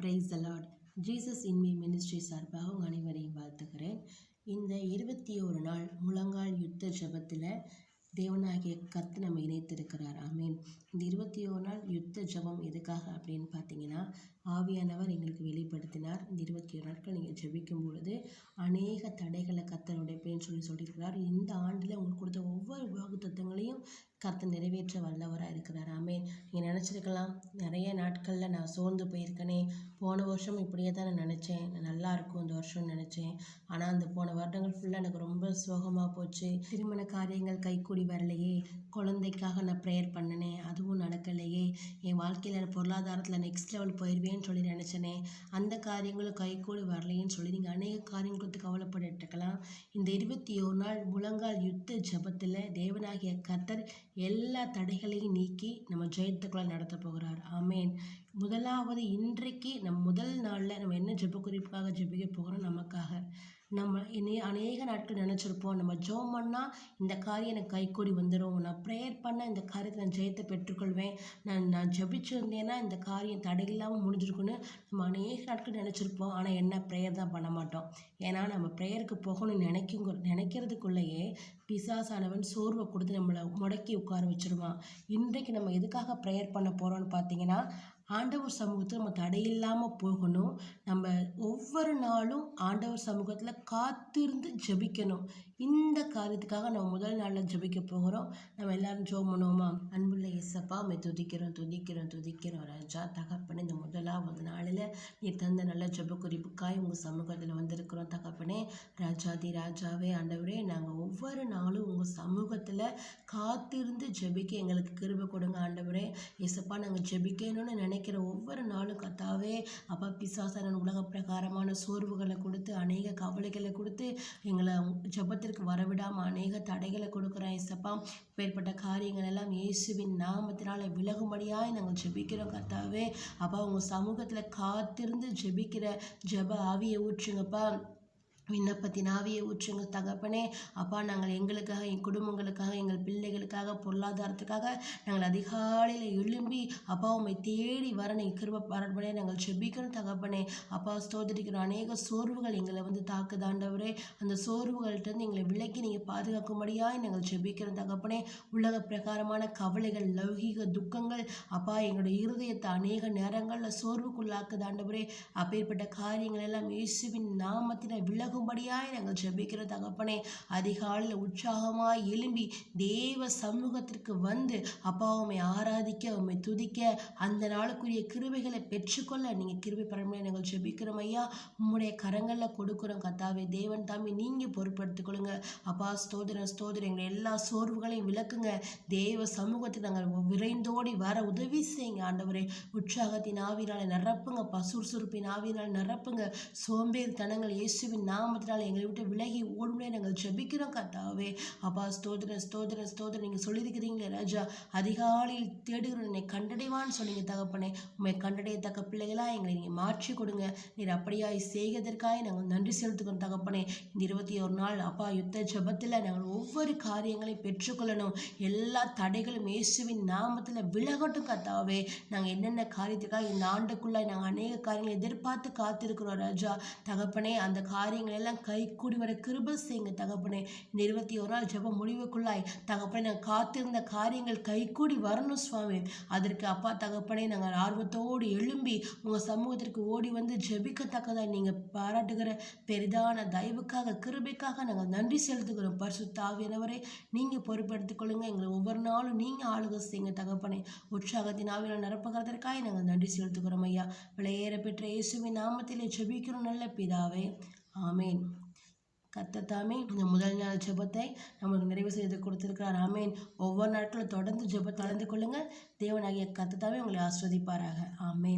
Price allot Jesus இன்மை ministry சார்பாக உங்கள் அனைவரையும் வாழ்த்துக்கிறேன் இந்த இருபத்தி ஒரு நாள் முழங்கால் யுத்த ஜெபத்தில் தேவனாகிய கத்து நம்ம இணைத்திருக்கிறார். ஆமீன். இந்த இருபத்தி ஒரு நாள் யுத்த ஜெபம் எதுக்காக அப்படின்னு பார்த்தீங்கன்னா ஆவியானவர் எங்களுக்கு வெளிப்படுத்தினார் இந்த இருபத்தி ஏழு நாட்கள் நீங்கள் ஜெபிக்கும் பொழுது அநேக தடைகளை கர்த்தர் உடைப்பேன்னு சொல்லி சொல்லியிருக்கிறார். இந்த ஆண்டில் உங்களுக்கு கொடுத்த ஒவ்வொரு வாக்குத்தத்தங்களையும் கத்தை நிறைவேற்ற வல்லவராக இருக்கிறார். ஆமே நீங்கள் நினச்சிருக்கலாம் நிறைய நாட்களில் நான் சோர்ந்து போயிருக்கேனே. போன வருஷம் இப்படியே தான் நான் நினச்சேன். நல்லா இருக்கும் இந்த வருஷம்னு நினச்சேன். ஆனால் அந்த போன வருடங்கள் ஃபுல்லாக எனக்கு ரொம்ப சோகமாக போச்சு. திருமண காரியங்கள் கைக்கூடி வரலையே. குழந்தைக்காக நான் ப்ரேயர் பண்ணினேன். அதுவும் என் வாழ்க்கையில் பொருளாதாரத்தில் நெக்ஸ்ட் லெவல் போயிடுவேன்னு சொல்லி நினச்சனே அந்த காரியங்களும் கைகூடி வரலைன்னு சொல்லி நீங்கள் அநேக காரியங்கள் குறித்து கவலைப்பட்டு இருக்கலாம் இந்த இருபத்தி ஒரு நாள் முழங்கால் யுத்த ஜெபத்தில் தேவனாகிய கர்த்தர் எல்லா தடைகளையும் நீக்கி நம்ம ஜெயத்துக்குள்ள நடத்த போகிறார். ஆமேன். முதலாவது இன்றைக்கு நம் முதல் நாளில் நம்ம என்ன ஜெப குறிப்பாக ஜெபிக்க போகிறோம் நமக்காக. நம்ம இனி அநேக நாட்கள் நினச்சிருப்போம். நம்ம ஜோம் பண்ணால் இந்த காரியம் எனக்கு கைக்கூடி வந்துடும் நான் ப்ரேயர் பண்ண இந்த காரியத்தை நான் ஜெயத்தை பெற்றுக்கொள்வேன். நான் நான் ஜெபிச்சிருந்தேன்னா இந்த காரியம் தடையில்லாமல் முடிஞ்சிருக்குன்னு நம்ம அநேக நாட்கள் நினச்சிருப்போம். ஆனால் என்ன ப்ரேயர் தான் பண்ண மாட்டோம். ஏன்னா நம்ம ப்ரேயருக்கு போகணும்னு நினைக்கும் நினைக்கிறதுக்குள்ளேயே பிசாசானவன் சோர்வை கொடுத்து நம்மளை முடக்கி உட்கார வச்சிருவான். இன்றைக்கு நம்ம எதுக்காக ப்ரேயர் பண்ண போகிறோம்னு பார்த்தீங்கன்னா ஆண்டவர் சமூகத்தில் நம்ம தடையில்லாமல் போகணும். நம்ம ஒவ்வொரு நாளும் ஆண்டவர் சமூகத்தில் காத்திருந்து ஜெபிக்கணும். இந்த காரியத்துக்காக நம்ம முதல் நாளில் ஜபிக்க போகிறோம். நம்ம எல்லாரும் ஜோம் பண்ணுவோமா? அன்பு இசப்பா துதிக்கிறோம் துதிக்கிறோம் துதிக்கிறோம். ராஜா தகப்பனே இந்த முதலாவது நாளில் நீ தந்த நல்ல ஜெப குறிப்புக்காய் உங்கள் சமூகத்தில் வந்திருக்கிறோம் தகப்பனே. ராஜாதி ராஜாவே ஆண்டவரே நாங்கள் ஒவ்வொரு நாளும் உங்கள் சமூகத்தில் காத்திருந்து ஜெபிக்க எங்களுக்கு கிருபை கொடுங்க ஆண்டவரே. இசப்பா நாங்கள் ஜெபிக்கணும்னு நினைக்கிற ஒவ்வொரு நாளும் கத்தாவே அப்பா பிசாசன உலக பிரகாரமான சோர்வுகளை கொடுத்து அநேக கவலைகளை கொடுத்து எங்களை ஜெபத்திற்கு வரவிடாமல் அநேக தடைகளை கொடுக்குறோம் இசப்பா இப்பேற்பட்ட காரியங்கள் எல்லாம் இயேசுவின் நாமத்தினால விலகும்படியாய் நாங்கள் ஜெபிக்கிறோம் கத்தாவே அப்பா உங்கள் சமூகத்தில் காத்திருந்து ஜெபிக்கிற ஜெப ஆவியை ஊற்றுங்கப்பா. விண்ணப்பத்தின் ஆவியை ஊற்றுங்க தகப்பனே. அப்பா நாங்கள் எங்களுக்காக என் குடும்பங்களுக்காக எங்கள் பிள்ளைகளுக்காக பொருளாதாரத்துக்காக நாங்கள் அதிகாலையில் எழும்பி அப்பா உண்மை தேடி வர நீங்கள் கிருப பரப்பனே நாங்கள் செபிக்கணும் தகப்பனே. அப்பா ஸ்தோதரிக்கிற அநேக சோர்வுகள் எங்களை வந்து தாக்குதாண்டவரே அந்த சோர்வுகள்கிட்ட எங்களை விலக்கி நீங்கள் பாதுகாக்கும்படியாய் நாங்கள் செபிக்கிறோம் தகப்பனே. உலக பிரகாரமான கவலைகள் லௌகீக துக்கங்கள் அப்பா எங்களுடைய இருதயத்தை அநேக நேரங்களில் சோர்வுக்குள்ளாக்குதாண்டவரே அப்பேற்பட்ட காரியங்கள் எல்லாம் இயேசுவின் நாமத்தின விலகும் ஆகும்படியாய் நாங்கள் ஜெபிக்கிற தகப்பனே அதிகாலையில் உற்சாகமாய் எழும்பி தேவ சமூகத்திற்கு வந்து அப்பா உண்மை ஆராதிக்க உண்மை துதிக்க அந்த நாளுக்குரிய கிருபைகளை பெற்றுக்கொள்ள நீங்கள் கிருபை பரமையை நாங்கள் ஜெபிக்கிறோம் ஐயா. உம்முடைய கரங்களில் கொடுக்குறோம் கத்தாவே. தேவன் தாமி நீங்கள் பொறுப்படுத்திக் கொள்ளுங்க அப்பா ஸ்தோதிரம் ஸ்தோதிரம் எங்களை எல்லா சோர்வுகளையும் விளக்குங்க. தேவ சமூகத்தை நாங்கள் விரைந்தோடி வர உதவி செய்யுங்க. ஆண்டவரே உற்சாகத்தின் ஆவினால் நிரப்புங்க. பசுறுசுறுப்பின் ஆவினால் நிரப்புங்க. சோம்பேறி தனங்கள் இயேசுவின் நாமத்தினால் எங்களை விட்டு விலகி ஓடுமே நாங்கள் ஜெபிக்கிறோம் கத்தாவே அப்பா ஸ்தோத்திர ஸ்தோத்திர ஸ்தோத்திரம். நீங்கள் சொல்லியிருக்கிறீங்களே ராஜா. அதிகாலையில் தேடுகிற என்னை கண்டடைவான்னு சொன்னீங்க தகப்பனே. உண்மை கண்டடையத்தக்க பிள்ளைகளாக எங்களை நீங்கள் மாற்றி கொடுங்க. நீர் அப்படியாய் செய்கிறதற்காக நாங்கள் நன்றி செலுத்துக்கிறோம் தகப்பனே. இந்த இருபத்தி ஒரு நாள் அப்பா யுத்த ஜபத்தில் நாங்கள் ஒவ்வொரு காரியங்களையும் பெற்றுக்கொள்ளணும். எல்லா தடைகளும் இயேசுவின் நாமத்தில் விலகட்டும் கத்தாவே நாங்கள் என்னென்ன காரியத்துக்காக இந்த ஆண்டுக்குள்ளே நாங்கள் அநேக காரியங்களை எதிர்பார்த்து காத்திருக்கிறோம் ராஜா. தகப்பனே அந்த காரியங்களை எல்லாம் கை கூடி வர கிருப செய்யுங்க தகப்பனே. இந்த இருபத்தி ஒரு நாள் ஜப முடிவுக்குள்ளாய். தகப்பனே நாங்கள் காத்திருந்த காரியங்கள் கை கூடி வரணும் சுவாமி. அதற்கு அப்பா தகப்பனே நாங்கள் ஆர்வத்தோடு எழும்பி உங்கள் சமூகத்திற்கு ஓடி வந்து ஜபிக்கத்தக்கதாக நீங்கள் பாராட்டுகிற பெரிதான தயவுக்காக கிருபைக்காக நாங்கள் நன்றி செலுத்துகிறோம். பரிசு தாவியனவரை நீங்கள் பொறுப்பெடுத்துக் கொள்ளுங்கள் எங்களை ஒவ்வொரு நாளும் நீங்கள் ஆளுக செய்யுங்க தகப்பனே. உற்சாகத்தின் ஆவியில் நிரப்புகிறதற்காக நாங்கள் நன்றி செலுத்துகிறோம் ஐயா. விளையேற பெற்ற இயேசுவின் நாமத்திலே ஜெபிக்கிறோம் நல்ல பிதாவே. ஆமேன். கத்தத்தாமே இந்த முதல் நாள் ஜெபத்தை நம்மளுக்கு நிறைவு செய்து கொடுத்துருக்கிறார். ஆமேன். ஒவ்வொரு நாட்களும் தொடர்ந்து ஜெபம் கலந்து கொள்ளுங்கள். தேவனாகிய கத்தத்தாமே உங்களை ஆஸ்வதிப்பாராக. ஆமேன்.